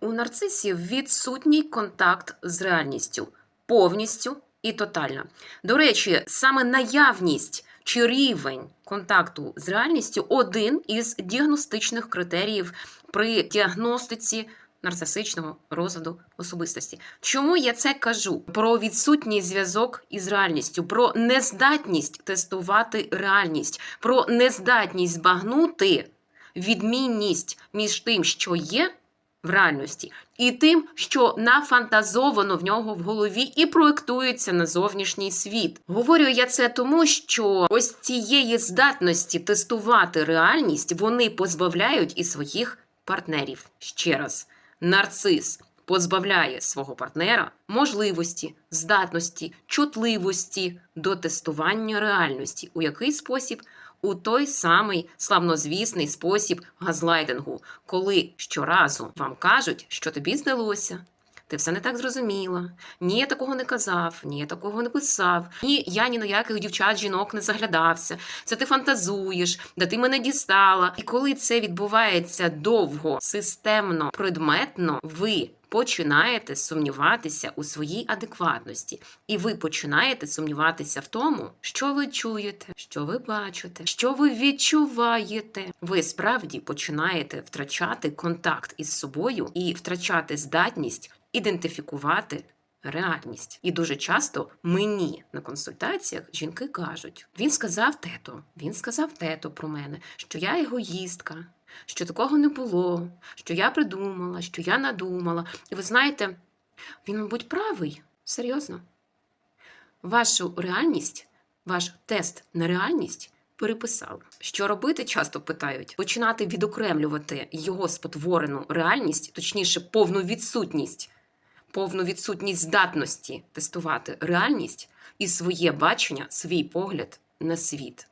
У нарцисів відсутній контакт з реальністю повністю і тотально. До речі, саме наявність чи рівень контакту з реальністю один із діагностичних критеріїв при діагностиці нарцисичного розладу особистості. Чому я це кажу? Про відсутній зв'язок із реальністю, про нездатність тестувати реальність, про нездатність збагнути відмінність між тим, що є в реальності, і тим, що нафантазовано в нього в голові і проєктується на зовнішній світ. Говорю я це тому, що ось цієї здатності тестувати реальність вони позбавляють і своїх партнерів. Ще раз, нарцис позбавляє свого партнера можливості, здатності, чутливості до тестування реальності. У який спосіб? У той самий славнозвісний спосіб газлайтингу, коли щоразу вам кажуть, що тобі здалося. Ти все не так зрозуміла. Ні, я такого не казав, ні, я такого не писав. Ні, я ні на яких дівчат, жінок не заглядався. Це ти фантазуєш, де ти мене дістала. І коли це відбувається довго, системно, предметно, ви починаєте сумніватися у своїй адекватності, і ви починаєте сумніватися в тому, що ви чуєте, що ви бачите, що ви відчуваєте. Ви справді починаєте втрачати контакт із собою і втрачати здатність ідентифікувати. Реальність. І дуже часто мені на консультаціях жінки кажуть: він сказав тето, він сказав тето про мене, що я егоїстка, що такого не було, що я придумала, що я надумала. І ви знаєте, він, мабуть, правий. Серйозно. Вашу реальність, ваш тест на реальність переписали. Що робити, часто питають, починати відокремлювати його спотворену реальність, точніше, повну відсутність, повну відсутність здатності тестувати реальність і своє бачення, свій погляд на світ.